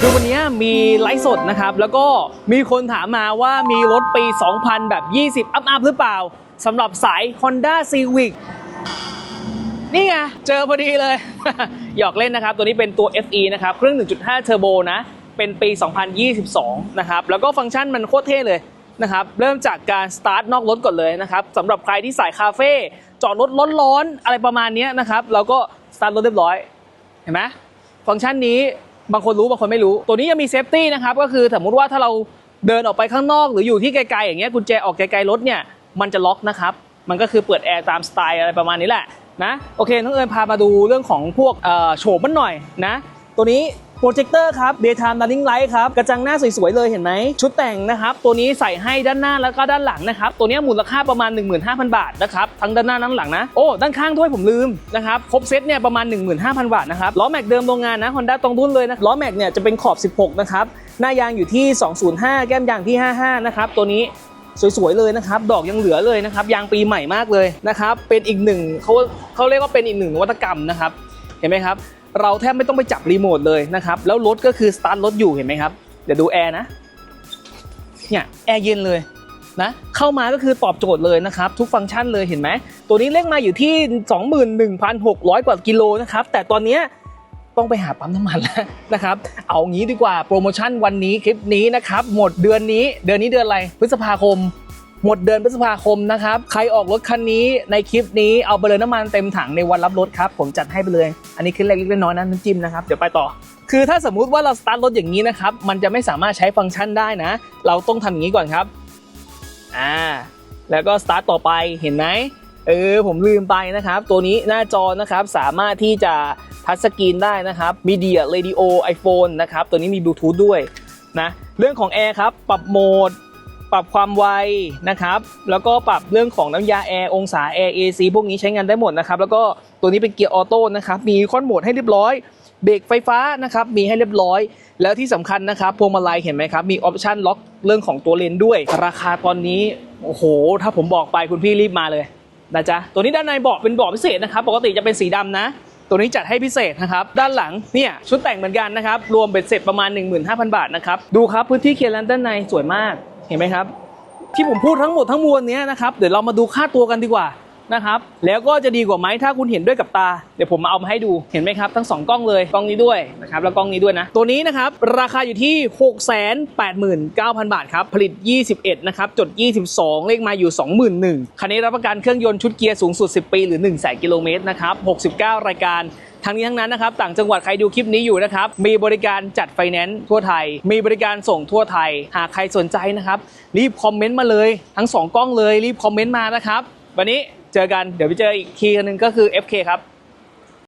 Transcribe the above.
คือวันนี้มีไลฟ์สดนะครับ แล้วก็มีคนถามมาว่ามีรถปี 2000 แบบ 20 อัพอัพหรือเปล่าสำหรับสาย Honda Civic นี่ไง เจอพอดีเลย หยอกเล่นนะครับ ตัวนี้เป็นตัว FE นะครับ เครื่อง 1.5 เทอร์โบนะ เป็นปี 2022 นะครับ แล้วก็ฟังก์ชันมันโคตรเท่เลยนะครับ เริ่มจากการสตาร์ทนอกรถก่อนเลยนะครับสำหรับใครที่สายคาเฟ่จอดรถร้อนๆอะไรประมาณนี้นะครับ เราก็สตาร์ทรถเรียบร้อย เห็นไหมฟังก์ชันนี้ บางคนรู้บางคนไม่รู้ ตัวนี้ยังมีเซฟตี้นะครับก็คือสมมติว่าถ้าเราเดินออกไปข้างนอก หรืออยู่ที่ไกลๆอย่างเงี้ยกุญแจออกไกลๆรถเนี่ยมันจะล็อกนะครับมันก็คือเปิดแอร์ตามสไตล์อะไรประมาณนี้แหละนะโอเคน้องเอิญพามาดูเรื่องของพวกโฉมมันหน่อยนะ ตัวนี้ โปรเจคเตอร์ครับ daytime running light ครับ กระจังหน้าสวยๆ เลยเห็นไหม ชุดแต่งนะครับ ตัวนี้ใส่ให้ด้านหน้าแล้วก็ด้านหลังนะครับ ตัวนี้มูลค่าประมาณ 15,000 บาทนะครับ ทั้งด้านหน้าด้านหลังนะ โอ้ ด้านข้างด้วยผมลืมนะครับ ครบเซตเนี่ยประมาณ 15,000 บาทนะครับ ล้อแม็กเดิมโรงงานนะ Honda ตรงรุ่นเลยนะ ล้อแม็กเนี่ยจะเป็นขอบ 16 นะครับ หน้ายางอยู่ที่ 205 แก้มยางที่ 55 นะครับ ตัวนี้สวยๆเลยนะครับ ดอกยังเหลือเลยนะครับ ยางปีใหม่มากเลยนะครับ เป็นอีกหนึ่งเขาเขาเรียกว่าเป็นอีกหนึ่งนวัตกรรมนะครับ เห็นไหมครับ เราแทบไม่ต้องไปจับรีโมทเลยนะครับแล้วรถก็คือสตาร์ทรถอยู่เห็นไหมครับเดี๋ยวดูแอร์นะเนี่ยแอร์เย็นเลยนะเข้ามาก็คือตอบโจทย์เลยนะครับ ทุกฟังก์ชันเลยเห็นไหม ตัวนี้เลขมาอยู่ที่ 21,600 กว่ากิโลนะครับ แต่ตอนเนี้ต้องไปหาปั๊มน้ำมันแล้วนะครับ เอางี้ดีกว่าโปรโมชั่นวันนี้คลิปนี้นะครับ หมดเดือนนี้เดือนนี้เดือนอะไรพฤษภาคม หมดเดือนพฤษภาคมนะครับ ใครออกรถคันนี้ในคลิปนี้เอาไปเลยน้ำมันเต็มถังในวันรับรถครับ ผมจัดให้ไปเลย อันนี้คือเล็กๆน้อยๆนะน้ำจิ้มนะครับ เดี๋ยวไปต่อ คือถ้าสมมุติว่าเราสตาร์ทรถอย่างนี้นะครับ มันจะไม่สามารถใช้ฟังก์ชันได้นะ เราต้องทำอย่างนี้ก่อนครับ อ่า แล้วก็สตาร์ทต่อไป เห็นไหมเออ ผมลืมไปนะครับ ตัวนี้หน้าจอนะครับ สามารถที่จะทัชสกรีนได้นะครับมีเดียเรดิโอไอโฟนนะครับ ตัวนี้มีบลูทูธด้วยนะ เรื่องของแอร์ครับ ปรับโหมด ปรับความไวนะครับ แล้วก็ปรับเรื่องของน้ำยาแอร์องศาแอร์ AC พวกนี้ใช้งานได้หมดนะครับ แล้วก็ตัวนี้เป็นเกียร์ออโต้นะครับ มีคอนโหมดให้เรียบร้อย เบรกไฟฟ้านะครับ มีให้เรียบร้อย แล้วที่สำคัญนะครับ พวงมาลัยเห็นไหมครับ มีออปชันล็อกเรื่องของตัวเลนด้วย ราคาตอนนี้ โอ้โห ถ้าผมบอกไปคุณพี่รีบมาเลยนะจ๊ะ ตัวนี้ด้านในเบาะเป็นเบาะพิเศษนะครับ ปกติจะเป็นสีดำนะตัวนี้จัดให้พิเศษนะครับ ด้านหลังเนี่ยชุดแต่งเหมือนกันนะครับ รวมเป็นเสร็จประมาณ 15,000 บาทนะครับ ดูครับพื้นที่เคลียร์แลนด์ด้านในสวยมาก เห็นไหมครับ ที่ผมพูดทั้งหมดทั้งมวลเนี้ยนะครับเดี๋ยวเรามาดูค่าตัวกันดีกว่านะครับแล้วก็จะดีกว่าไหมถ้าคุณเห็นด้วยกับตา เดี๋ยวผมมาเอามาให้ดูเห็นไหมครับ ทั้งสองกล้องเลยกล้องนี้ด้วยนะครับแล้วกล้องนี้ด้วยนะ ตัวนี้นะครับ ราคาอยู่ที่ 689,000 บาทครับ ผลิต 21 นะครับ จด 22 เลขมาอยู่ 21,000คันนี้รับประกันเครื่องยนต์ชุดเกียร์สูงสุด 10 ปี หรือ1 0 0 0 0กิโลเมตรนะครับ 69 รายการ ทั้งนี้ทั้งนั้นนะครับต่างจังหวัดใครดูคลิปนี้อยู่นะครับมีบริการจัดไฟแนนซ์ทั่วไทย มีบริการส่งทั่วไทย หากใครสนใจนะครับรีบคอมเมนต์มาเลยทั้ง 2 กล้องเลยรีบคอมเมนต์มานะครับวันนี้เจอกันเดี๋ยวไปเจออีกทีนึงก็คือ FK ครับ